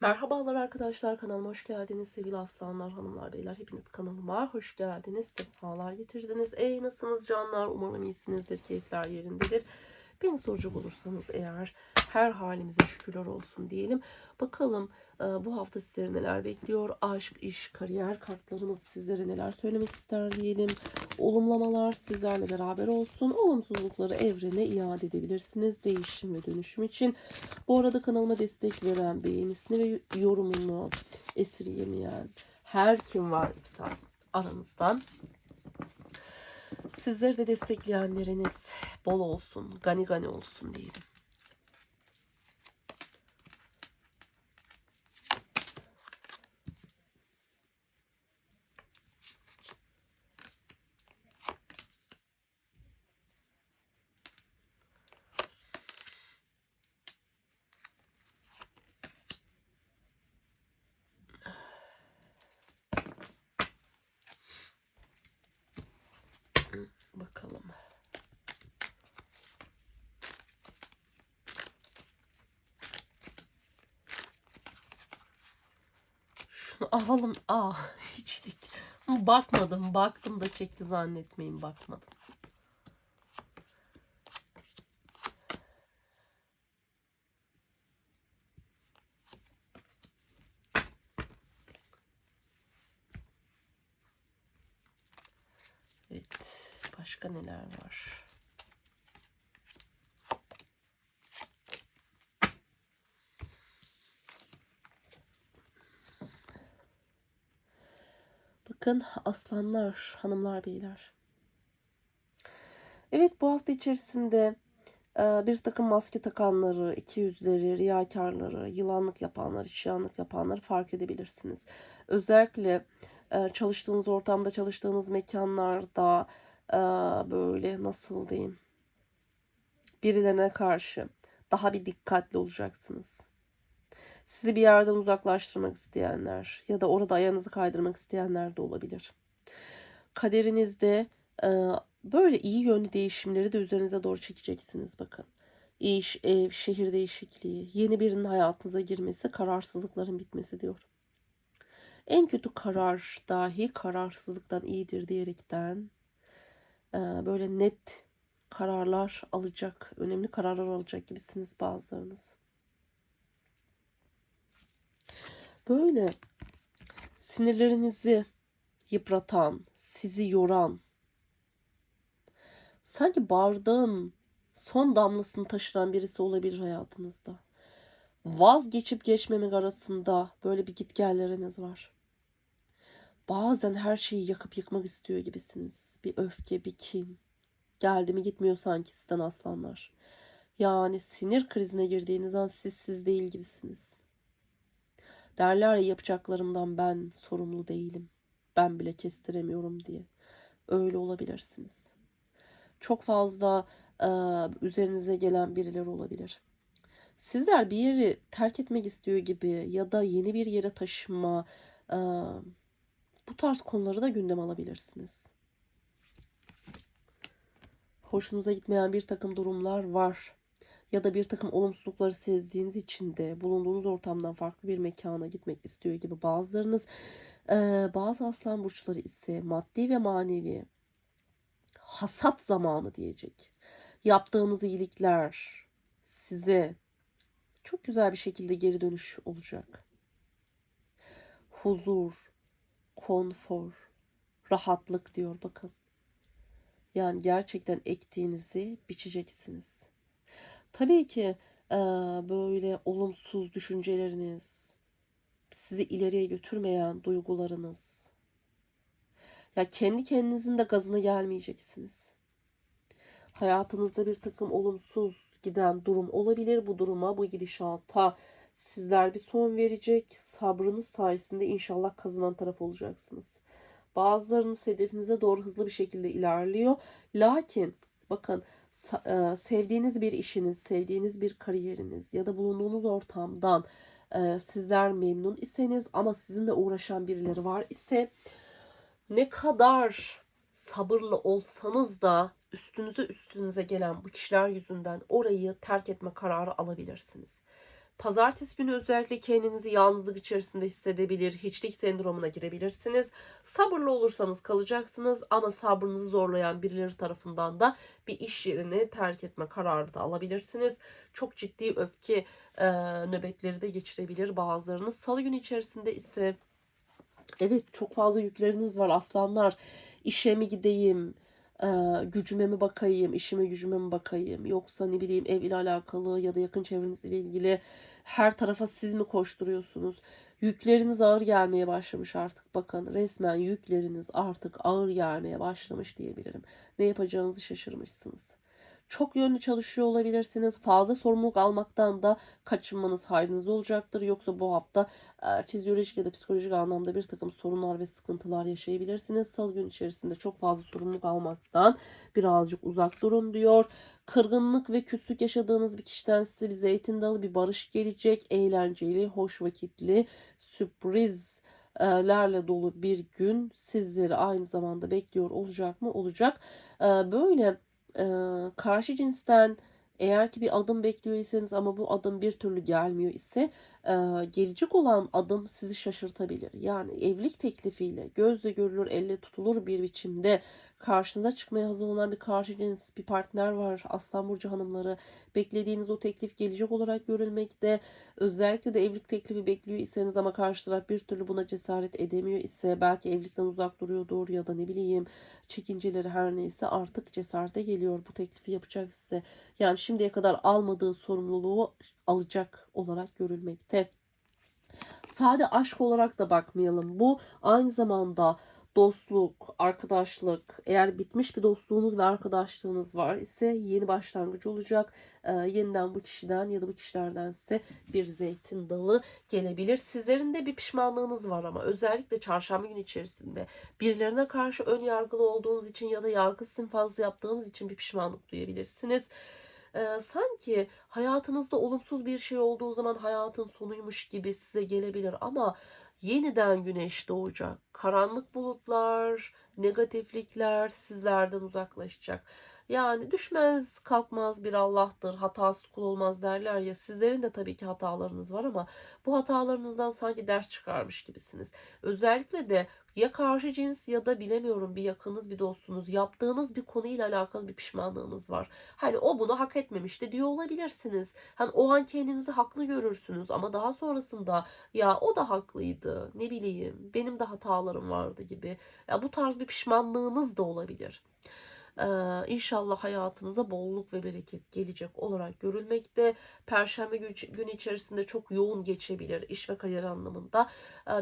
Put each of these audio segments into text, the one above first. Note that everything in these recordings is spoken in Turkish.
Merhabalar arkadaşlar kanalıma hoş geldiniz. Sevgili aslanlar hanımlar beyler hepiniz kanalıma hoş geldiniz. Sefalar getirdiniz. Ey nasılsınız canlar? Umarım iyisinizdir keyifler yerindedir beni soracak olursanız eğer her halimize şükürler olsun diyelim. Bakalım e, bu hafta sizleri neler bekliyor? Aşk iş kariyer kartlarımız sizlere neler söylemek ister diyelim? Olumlamalar sizlerle beraber olsun. Olumsuzlukları evrene iade edebilirsiniz değişim ve dönüşüm için. Bu arada kanalıma destek veren, beğenisini ve yorumunu esirgemeyen her kim varsa aranızdan sizleri de destekleyenleriniz bol olsun, gani gani olsun diyelim. Bakalım. Şunu alalım. Aa, hiçlik. Bakmadım. Baktım da çekti zannetmeyin. Bakmadım. Evet. Başka neler var? Bakın aslanlar, hanımlar, beyler. Evet bu hafta içerisinde e, bir takım maske takanları, iki yüzleri, riyakarları, yılanlık yapanları, şiyanlık yapanları fark edebilirsiniz. Özellikle e, çalıştığınız ortamda, çalıştığınız mekanlarda e, böyle nasıl diyeyim birilerine karşı daha bir dikkatli olacaksınız. Sizi bir yerden uzaklaştırmak isteyenler ya da orada ayağınızı kaydırmak isteyenler de olabilir. Kaderinizde e, böyle iyi yönlü değişimleri de üzerinize doğru çekeceksiniz bakın. İş, ev, şehir değişikliği, yeni birinin hayatınıza girmesi, kararsızlıkların bitmesi diyor. En kötü karar dahi kararsızlıktan iyidir diyerekten e, böyle net kararlar alacak, önemli kararlar alacak gibisiniz bazılarınız. Böyle sinirlerinizi yıpratan, sizi yoran, sanki bardağın son damlasını taşıran birisi olabilir hayatınızda. Vazgeçip geçmemek arasında böyle bir gitgelleriniz var. Bazen her şeyi yakıp yıkmak istiyor gibisiniz. Bir öfke, bir kin. Geldi mi gitmiyor sanki sizden aslanlar. Yani sinir krizine girdiğiniz an siz siz değil gibisiniz. Derler ya yapacaklarımdan ben sorumlu değilim. Ben bile kestiremiyorum diye. Öyle olabilirsiniz. Çok fazla e, üzerinize gelen birileri olabilir. Sizler bir yeri terk etmek istiyor gibi ya da yeni bir yere taşınma e, bu tarz konuları da gündem alabilirsiniz. Hoşunuza gitmeyen bir takım durumlar var ya da bir takım olumsuzlukları sezdiğiniz için de bulunduğunuz ortamdan farklı bir mekana gitmek istiyor gibi bazılarınız bazı aslan burçları ise maddi ve manevi hasat zamanı diyecek. Yaptığınız iyilikler size çok güzel bir şekilde geri dönüş olacak. Huzur, konfor, rahatlık diyor bakın. Yani gerçekten ektiğinizi biçeceksiniz. Tabii ki böyle olumsuz düşünceleriniz, sizi ileriye götürmeyen duygularınız, ya kendi kendinizin de gazına gelmeyeceksiniz. Hayatınızda bir takım olumsuz giden durum olabilir. Bu duruma, bu gidişata sizler bir son verecek. Sabrınız sayesinde inşallah kazanan taraf olacaksınız. Bazılarınız hedefinize doğru hızlı bir şekilde ilerliyor. Lakin bakın sevdiğiniz bir işiniz, sevdiğiniz bir kariyeriniz ya da bulunduğunuz ortamdan e, sizler memnun iseniz ama sizinle uğraşan birileri var ise ne kadar sabırlı olsanız da üstünüze üstünüze gelen bu kişiler yüzünden orayı terk etme kararı alabilirsiniz. Pazartesi günü özellikle kendinizi yalnızlık içerisinde hissedebilir, hiçlik sendromuna girebilirsiniz. Sabırlı olursanız kalacaksınız ama sabrınızı zorlayan birileri tarafından da bir iş yerini terk etme kararı da alabilirsiniz. Çok ciddi öfke e, nöbetleri de geçirebilir bazılarınız. Salı günü içerisinde ise evet çok fazla yükleriniz var aslanlar. İşe mi gideyim? E, gücüme mi bakayım, işime gücüme mi bakayım, yoksa ne bileyim ev ile alakalı ya da yakın çevrenizle ilgili her tarafa siz mi koşturuyorsunuz? Yükleriniz ağır gelmeye başlamış artık. Bakın resmen yükleriniz artık ağır gelmeye başlamış diyebilirim. Ne yapacağınızı şaşırmışsınız. Çok yönlü çalışıyor olabilirsiniz. Fazla sorumluluk almaktan da kaçınmanız hayrınıza olacaktır. Yoksa bu hafta e, fizyolojik ya da psikolojik anlamda bir takım sorunlar ve sıkıntılar yaşayabilirsiniz. Salı gün içerisinde çok fazla sorumluluk almaktan birazcık uzak durun diyor. Kırgınlık ve küslük yaşadığınız bir kişiden size bir zeytin dalı, bir barış gelecek. Eğlenceli, hoş vakitli, sürprizlerle dolu bir gün sizleri aynı zamanda bekliyor olacak mı? Olacak. E, Böyle e, karşı cinsten eğer ki bir adım bekliyorsanız ama bu adım bir türlü gelmiyor ise e, gelecek olan adım sizi şaşırtabilir. Yani evlilik teklifiyle gözle görülür, elle tutulur bir biçimde karşınıza çıkmaya hazırlanan bir karşı cins bir partner var. Aslan Burcu hanımları beklediğiniz o teklif gelecek olarak görülmekte. Özellikle de evlilik teklifi bekliyor iseniz ama karşı taraf bir türlü buna cesaret edemiyor ise belki evlilikten uzak duruyordur ya da ne bileyim çekinceleri her neyse artık cesarete geliyor bu teklifi yapacak size. Yani şimdiye kadar almadığı sorumluluğu alacak olarak görülmekte. Sade aşk olarak da bakmayalım. Bu aynı zamanda dostluk, arkadaşlık, eğer bitmiş bir dostluğunuz ve arkadaşlığınız var ise yeni başlangıcı olacak. Ee, yeniden bu kişiden ya da bu kişilerden size bir zeytin dalı gelebilir. Sizlerin de bir pişmanlığınız var ama özellikle çarşamba günü içerisinde birilerine karşı ön yargılı olduğunuz için ya da yargısını fazla yaptığınız için bir pişmanlık duyabilirsiniz. Ee, sanki hayatınızda olumsuz bir şey olduğu zaman hayatın sonuymuş gibi size gelebilir ama yeniden güneş doğacak. Karanlık bulutlar, negatiflikler sizlerden uzaklaşacak. Yani düşmez kalkmaz bir Allah'tır, hatasız kul olmaz derler ya. Sizlerin de tabii ki hatalarınız var ama bu hatalarınızdan sanki ders çıkarmış gibisiniz. Özellikle de ya karşı cins ya da bilemiyorum bir yakınız bir dostunuz yaptığınız bir konuyla alakalı bir pişmanlığınız var. Hani o bunu hak etmemişti diyor olabilirsiniz. Hani o an kendinizi haklı görürsünüz ama daha sonrasında ya o da haklıydı ne bileyim benim de hatalarım vardı gibi. Ya bu tarz bir pişmanlığınız da olabilir. Ee, inşallah hayatınıza bolluk ve bereket gelecek olarak görülmekte. Perşembe günü içerisinde çok yoğun geçebilir iş ve kariyer anlamında.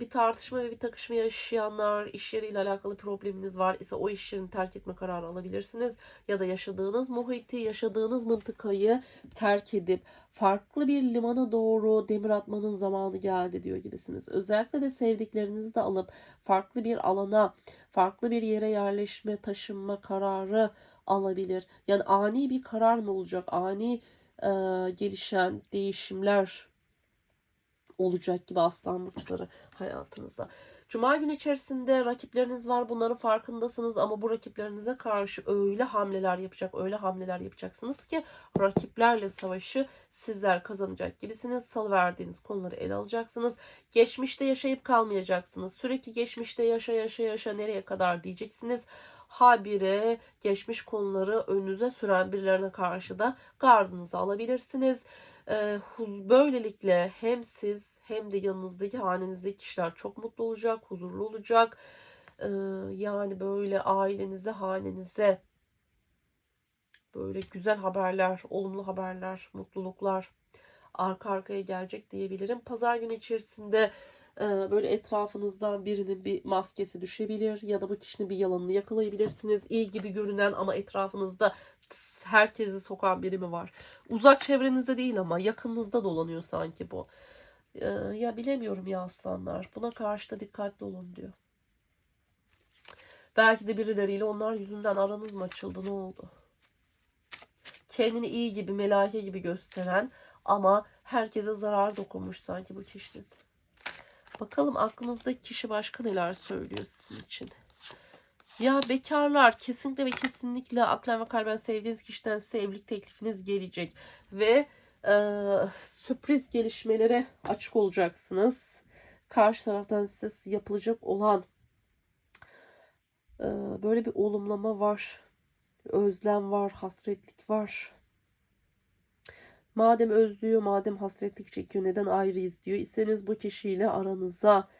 Bir tartışma ve bir takışma yaşayanlar, iş yeriyle alakalı probleminiz var ise o iş yerini terk etme kararı alabilirsiniz. Ya da yaşadığınız muhiti, yaşadığınız mıntıkayı terk edip farklı bir limana doğru demir atmanın zamanı geldi diyor gibisiniz. Özellikle de sevdiklerinizi de alıp farklı bir alana, farklı bir yere yerleşme, taşınma kararı alabilir. Yani ani bir karar mı olacak? Ani e, gelişen değişimler olacak gibi aslan burçları hayatınızda. Cuma günü içerisinde rakipleriniz var. Bunların farkındasınız ama bu rakiplerinize karşı öyle hamleler yapacak, öyle hamleler yapacaksınız ki rakiplerle savaşı sizler kazanacak gibisiniz. Salı verdiğiniz konuları ele alacaksınız. Geçmişte yaşayıp kalmayacaksınız. Sürekli geçmişte yaşa yaşa yaşa nereye kadar diyeceksiniz. Habire geçmiş konuları önünüze süren birilerine karşı da gardınızı alabilirsiniz. Ee, böylelikle hem siz hem de yanınızdaki hanenizdeki kişiler çok mutlu olacak, huzurlu olacak. Ee, yani böyle ailenize, hanenize böyle güzel haberler, olumlu haberler, mutluluklar arka arkaya gelecek diyebilirim. Pazar günü içerisinde e, böyle etrafınızdan birinin bir maskesi düşebilir ya da bu kişinin bir yalanını yakalayabilirsiniz. İyi gibi görünen ama etrafınızda herkesi sokan biri mi var? Uzak çevrenizde değil ama yakınınızda dolanıyor sanki bu. Ee, ya bilemiyorum ya aslanlar. Buna karşı da dikkatli olun diyor. Belki de birileriyle onlar yüzünden aranız mı açıldı ne oldu? Kendini iyi gibi, melake gibi gösteren ama herkese zarar dokunmuş sanki bu kişinin. Bakalım aklınızdaki kişi başka neler söylüyor sizin için. Ya bekarlar kesinlikle ve kesinlikle aklen ve kalben sevdiğiniz kişiden size evlilik teklifiniz gelecek. Ve Ee, sürpriz gelişmelere açık olacaksınız. Karşı taraftan size yapılacak olan e, böyle bir olumlama var. Özlem var, hasretlik var. Madem özlüyor, madem hasretlik çekiyor, neden ayrıyız diyor. İseniz bu kişiyle aranıza e,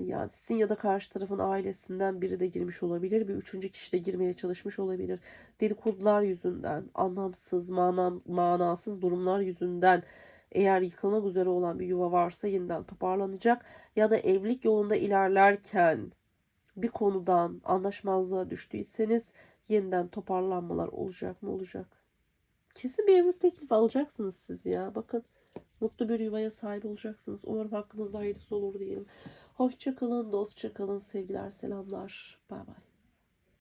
yani sizin ya da karşı tarafın ailesinden biri de girmiş olabilir. Bir üçüncü kişi de girmeye çalışmış olabilir. Dedikodular yüzünden, anlamsız, mana, manasız durumlar yüzünden eğer yıkılmak üzere olan bir yuva varsa yeniden toparlanacak. Ya da evlilik yolunda ilerlerken bir konudan anlaşmazlığa düştüyseniz yeniden toparlanmalar olacak mı olacak. Kesin bir evlilik teklifi alacaksınız siz ya. Bakın mutlu bir yuvaya sahip olacaksınız. Umarım hakkınızda hayırlısı olur diyelim. Hoşça kalın, dostça kalın, sevgiler, selamlar. Bay bay.